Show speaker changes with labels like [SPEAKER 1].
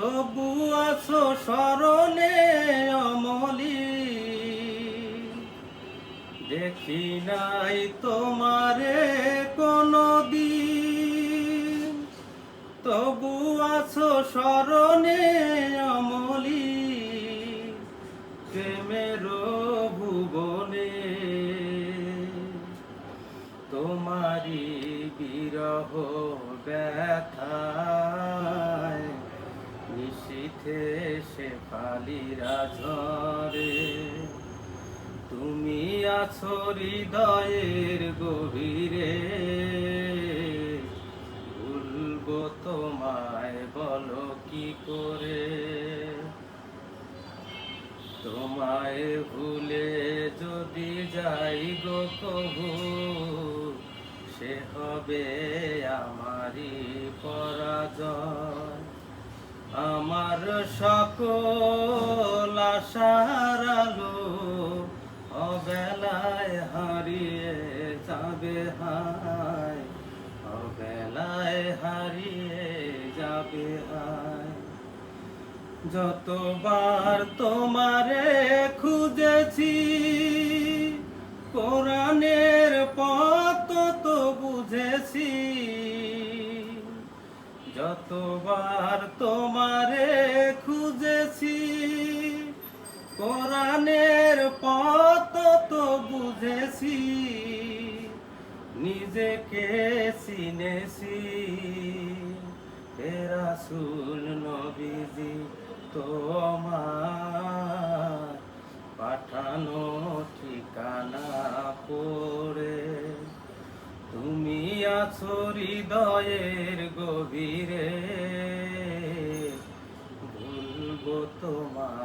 [SPEAKER 1] তবু আছো স্মরণে অমলি। দেখি নাই তোমারে কোনো দিন তবু আছো স্মরণে অমলি। প্রেমের ভুবনে তোমারি বিরহ ব্যথায় নিশীথে সে ফালিরা ঝরে তুমি আছো হৃদয়ের গভীরে। ভুলবো তোমায় বলো কি করে? তোমায় ভুলে যদি যাই গো কবু, সে হবে আমারই পরাজয়। আমার সকল আলো অবেলায় হারিয়ে যাবে হায়, অবেলায় হারিয়ে যাবে হায়। যতবার তোমারে খুঁজেছি, কোরআনের পথ তো বুঝেছি যতবার তোমারে খুঁজেছি, কোরআনের পথ তো বুঝেছি, নিজেকে চিনেছি। রাসুল নবীজি, তোমার পাঠানো ঠিকানা পড়ে। তুমি আছো হৃদয়ের গভীরে ভুলবো করে